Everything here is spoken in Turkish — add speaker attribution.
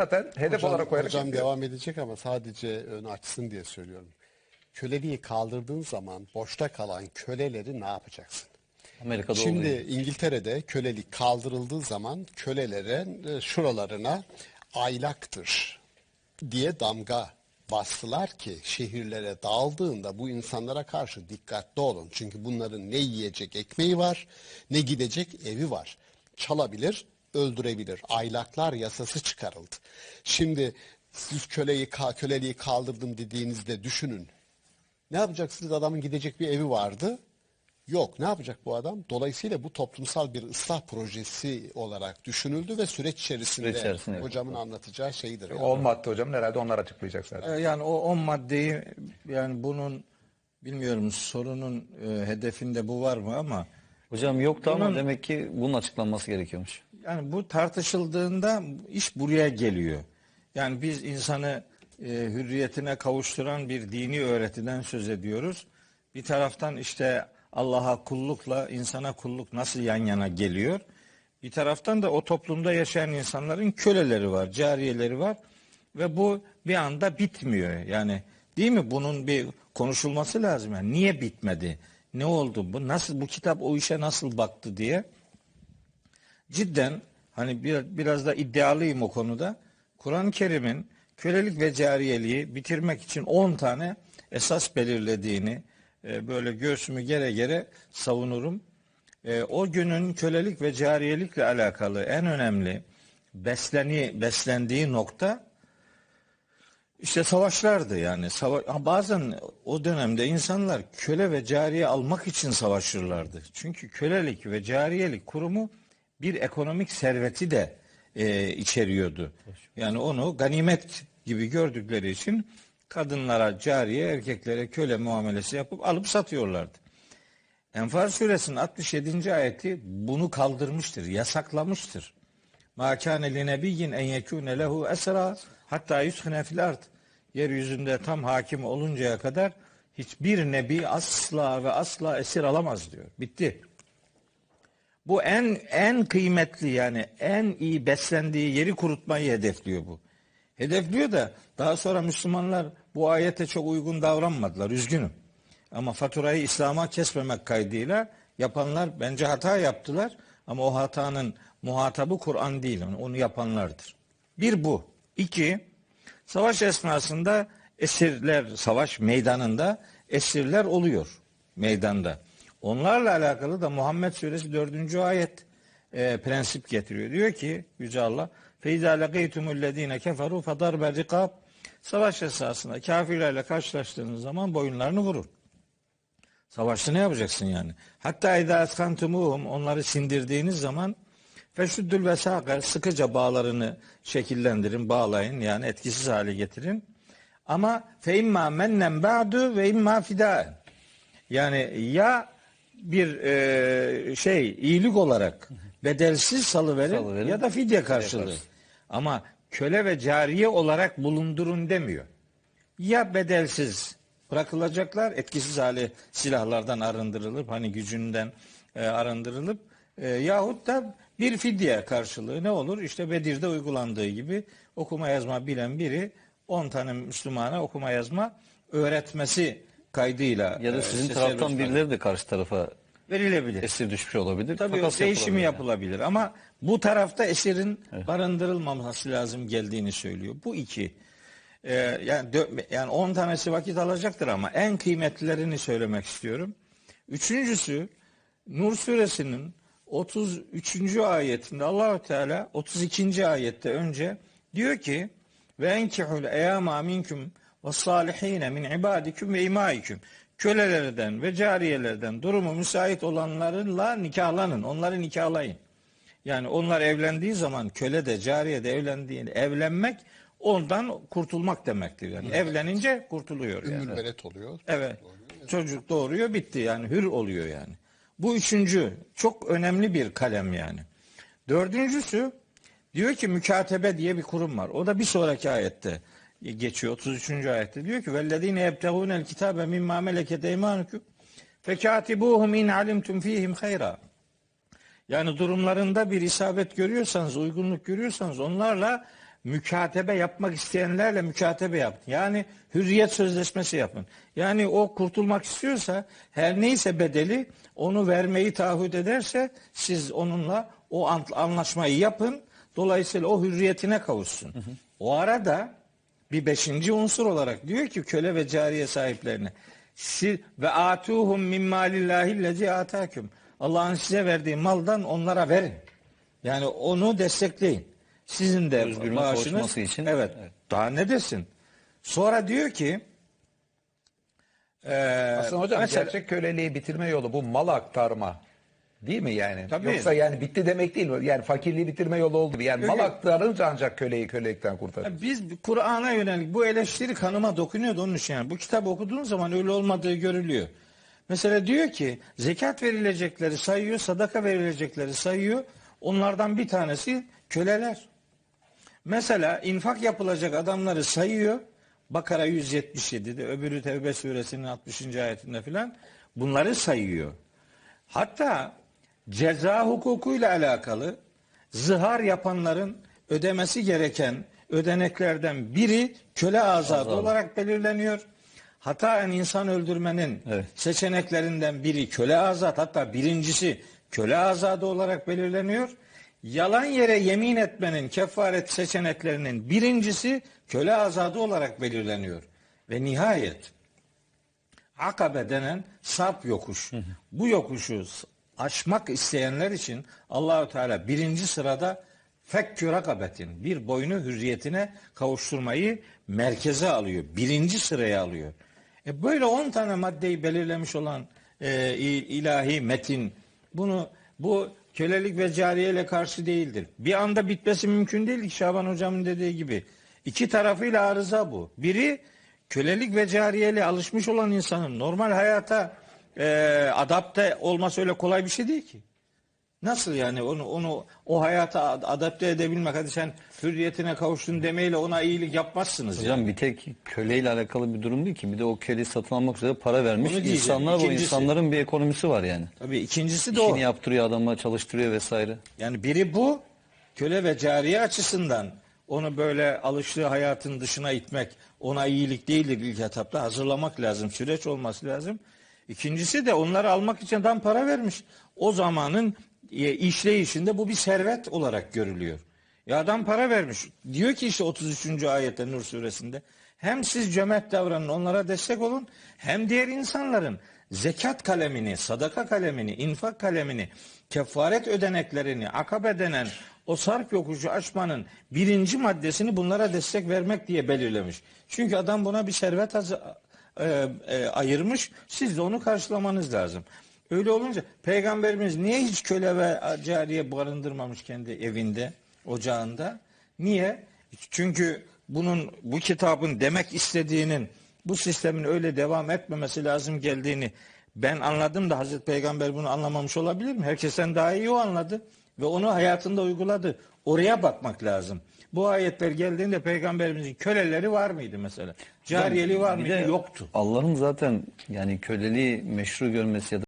Speaker 1: zaten hedef
Speaker 2: Hocam,
Speaker 1: olarak koyarak
Speaker 2: hocam
Speaker 1: yapıyor.
Speaker 2: devam edecek ama sadece ön açsın diye söylüyorum. Köleliği kaldırdığın zaman boşta kalan köleleri ne yapacaksın?
Speaker 3: Amerika'da
Speaker 2: Şimdi
Speaker 3: oluyor.
Speaker 2: İngiltere'de kölelik kaldırıldığı zaman kölelerin e, şuralarına aylaktır diye damga bastılar ki şehirlere dağıldığında bu insanlara karşı dikkatli olun. Çünkü bunların ne yiyecek ekmeği var ne gidecek evi var. Çalabilir, öldürebilir. Aylaklar yasası çıkarıldı. Şimdi siz köleyi ka- köleliği kaldırdım dediğinizde düşünün. Ne yapacaksınız? Adamın gidecek bir evi vardı. Yok. Ne yapacak bu adam? Dolayısıyla bu toplumsal bir ıslah projesi olarak düşünüldü ve süreç içerisinde,
Speaker 3: Süreç içerisinde, evet.
Speaker 2: hocamın anlatacağı şeydir. Yani.
Speaker 1: 10 madde hocam herhalde onlar açıklayacak zaten.
Speaker 4: Ee, Yani o 10 maddeyi yani bunun bilmiyorum sorunun e, hedefinde bu var mı ama
Speaker 3: Hocam yoktu ama
Speaker 4: Bunun-
Speaker 3: demek ki bunun açıklanması gerekiyormuş.
Speaker 4: Yani bu tartışıldığında iş buraya geliyor. Yani biz insanı e, hürriyetine kavuşturan bir dini öğretiden söz ediyoruz. Bir taraftan işte Allah'a kullukla insana kulluk nasıl yan yana geliyor. Bir taraftan da o toplumda yaşayan insanların köleleri var, cariyeleri var ve bu bir anda bitmiyor. Yani değil mi? Bunun bir konuşulması lazım. Yani niye bitmedi? Ne oldu? Bu nasıl bu kitap o işe nasıl baktı diye cidden hani bir, biraz da iddialıyım o konuda. Kur'an-ı Kerim'in kölelik ve cariyeliği bitirmek için 10 tane esas belirlediğini e, böyle göğsümü gere gere savunurum. E, o günün kölelik ve cariyelikle alakalı en önemli besleni beslendiği nokta işte savaşlardı yani. Sava bazen o dönemde insanlar köle ve cariye almak için savaşırlardı. Çünkü kölelik ve cariyelik kurumu bir ekonomik serveti de e, içeriyordu. Yani onu ganimet gibi gördükleri için kadınlara cariye, erkeklere köle muamelesi yapıp alıp satıyorlardı. Enfal suresinin 67. ayeti bunu kaldırmıştır, yasaklamıştır. Ma kâne li nebiyyin en yekûne lehu esra hatta yushine fil ard. Yeryüzünde tam hakim oluncaya kadar hiçbir nebi asla ve asla esir alamaz diyor. Bitti. Bu en en kıymetli yani en iyi beslendiği yeri kurutmayı hedefliyor bu. Hedefliyor da daha sonra Müslümanlar bu ayete çok uygun davranmadılar. Üzgünüm. Ama faturayı İslam'a kesmemek kaydıyla yapanlar bence hata yaptılar. Ama o hatanın muhatabı Kur'an değil. Onu yapanlardır. Bir bu. İki, savaş esnasında esirler, savaş meydanında esirler oluyor meydanda. Onlarla alakalı da Muhammed Suresi 4. ayet e, prensip getiriyor. Diyor ki Yüce Allah فَاِذَا لَقَيْتُمُ الَّذ۪ينَ كَفَرُوا فَضَرْبَ الرِّقَابِ Savaş esnasında kafirlerle karşılaştığınız zaman boyunlarını vurun. Savaşta ne yapacaksın yani? Hatta اِذَا اَسْخَنْتُمُوهُمْ Onları sindirdiğiniz zaman feşüddül vesâke sıkıca bağlarını şekillendirin, bağlayın yani etkisiz hale getirin. Ama fe imma mennen ba'du ve imma fidaen. Yani ya bir e, şey iyilik olarak bedelsiz salıverin,
Speaker 3: Salıverin.
Speaker 4: ya da fidye karşılığı. Ama köle ve cariye olarak bulundurun demiyor. Ya bedelsiz bırakılacaklar, etkisiz hale silahlardan arındırılıp hani gücünden e, arındırılıp e, yahut da bir fidye karşılığı ne olur? İşte Bedir'de uygulandığı gibi okuma yazma bilen biri 10 tane Müslümana okuma yazma öğretmesi kaydıyla
Speaker 3: Ya da
Speaker 4: e,
Speaker 3: sizin
Speaker 4: işte
Speaker 3: taraftan birileri de karşı tarafa
Speaker 4: verilebilir.
Speaker 3: esir düşmüş olabilir.
Speaker 4: Tabii
Speaker 3: Takas
Speaker 4: değişimi
Speaker 3: yapılabilir
Speaker 4: yapılabilir ama bu tarafta esirin barındırılmaması lazım geldiğini söylüyor. Bu iki. Ee, yani yani 10 tanesi vakit alacaktır ama en kıymetlilerini söylemek istiyorum. Üçüncüsü Nur suresinin 33. ayetinde Allahü Teala 32. ayette önce diyor ki ve enkihul eyama minkum ve salihine min ibadikum ve imaikum kölelerden ve cariyelerden durumu müsait olanlarla nikahlanın. Onları nikahlayın. Yani onlar evlendiği zaman köle de cariye de evlendiğinde evlenmek ondan kurtulmak demektir. Yani evlenince kurtuluyor yani.
Speaker 2: Ümmül velet oluyor.
Speaker 4: Evet. Çocuk doğuruyor bitti yani hür oluyor yani. Bu üçüncü çok önemli bir kalem yani. Dördüncüsü diyor ki mükatebe diye bir kurum var. O da bir sonraki ayette geçiyor. 33. ayette diyor ki vellezine yebtegûnel kitabe mimma meleket eymanukum fekatibuhum in alimtum fihim hayra. Yani durumlarında bir isabet görüyorsanız, uygunluk görüyorsanız onlarla mükatebe yapmak isteyenlerle mükatebe yapın. Yani hürriyet sözleşmesi yapın. Yani o kurtulmak istiyorsa her neyse bedeli onu vermeyi taahhüt ederse siz onunla o an- anlaşmayı yapın. Dolayısıyla o hürriyetine kavuşsun. O arada bir beşinci unsur olarak diyor ki köle ve cariye sahiplerine siz ve atuhum min malillahi lezi atakum. Allah'ın size verdiği maldan onlara verin. Yani onu destekleyin. Sizin de
Speaker 3: Özgürlüğüne
Speaker 4: maaşınız
Speaker 3: için,
Speaker 4: Evet,
Speaker 3: evet.
Speaker 4: Daha ne desin? Sonra diyor ki e,
Speaker 1: Aslında hocam
Speaker 4: mesela-
Speaker 1: gerçek köleliği bitirme yolu bu mal aktarma. Değil mi yani?
Speaker 4: Tabii.
Speaker 1: Yoksa yani bitti demek değil. Yani fakirliği bitirme yolu oldu. Yani mal aktarınca ancak köleyi kölelikten kurtarır.
Speaker 4: Biz Kur'an'a yönelik bu eleştiri kanıma dokunuyordu onun için yani. Bu kitabı okuduğun zaman öyle olmadığı görülüyor. Mesela diyor ki zekat verilecekleri sayıyor, sadaka verilecekleri sayıyor. Onlardan bir tanesi köleler. Mesela infak yapılacak adamları sayıyor. Bakara 177'de öbürü Tevbe suresinin 60. ayetinde filan bunları sayıyor. Hatta ceza hukukuyla alakalı zihar yapanların ödemesi gereken ödeneklerden biri köle azadı olarak belirleniyor. Hataen insan öldürmenin
Speaker 3: Evet.
Speaker 4: seçeneklerinden biri köle azat hatta birincisi köle azadı olarak belirleniyor. Yalan yere yemin etmenin kefaret seçeneklerinin birincisi köle azadı olarak belirleniyor. Ve nihayet Akabe denen sarp yokuş. Bu yokuşu aşmak isteyenler için Allahü Teala birinci sırada fekkü rakabetin bir boynu hürriyetine kavuşturmayı merkeze alıyor. Birinci sıraya alıyor. E böyle 10 tane maddeyi belirlemiş olan e, ilahi metin bunu bu kölelik ve cariyeyle karşı değildir. Bir anda bitmesi mümkün değil ki Şaban hocamın dediği gibi. İki tarafıyla arıza bu. Biri kölelik ve cariyeli alışmış olan insanın normal hayata e, adapte olması öyle kolay bir şey değil ki. Nasıl yani onu onu o hayata ad- adapte edebilmek hadi sen hürriyetine kavuştun demeyle ona iyilik yapmazsınız. yani.
Speaker 3: Hocam bir tek köleyle alakalı bir durum değil ki. Bir de o köleyi satın almak üzere para vermiş
Speaker 4: Onu diyeceğim.
Speaker 3: insanlar bu
Speaker 4: İkincisi-
Speaker 3: insanların bir ekonomisi var yani.
Speaker 4: Tabii ikincisi de o.
Speaker 3: İşini yaptırıyor adama çalıştırıyor vesaire.
Speaker 4: Yani biri bu köle ve cariye açısından onu böyle alıştığı hayatın dışına itmek ona iyilik değildir ilk etapta hazırlamak lazım süreç olması lazım. İkincisi de onları almak için adam para vermiş. O zamanın e, işleyişinde bu bir servet olarak görülüyor. Ya adam para vermiş. Diyor ki işte 33. ayette Nur suresinde hem siz cömert davranın onlara destek olun hem diğer insanların zekat kalemini, sadaka kalemini, infak kalemini, kefaret ödeneklerini, akabe denen o sarp yokuşu açmanın birinci maddesini bunlara destek vermek diye belirlemiş. Çünkü adam buna bir servet e, e, ayırmış. Siz de onu karşılamanız lazım. Öyle olunca peygamberimiz niye hiç köle ve cariye barındırmamış kendi evinde, ocağında? Niye? Çünkü bunun bu kitabın demek istediğinin bu sistemin öyle devam etmemesi lazım geldiğini ben anladım da Hazreti Peygamber bunu anlamamış olabilir mi? Herkesten daha iyi o anladı ve onu hayatında uyguladı. Oraya bakmak lazım. Bu ayetler geldiğinde peygamberimizin köleleri var mıydı mesela? Cariyeli var
Speaker 3: Bir
Speaker 4: mıydı?
Speaker 3: de
Speaker 4: Yoktu.
Speaker 3: Allah'ın zaten yani köleliği meşru görmesi ya da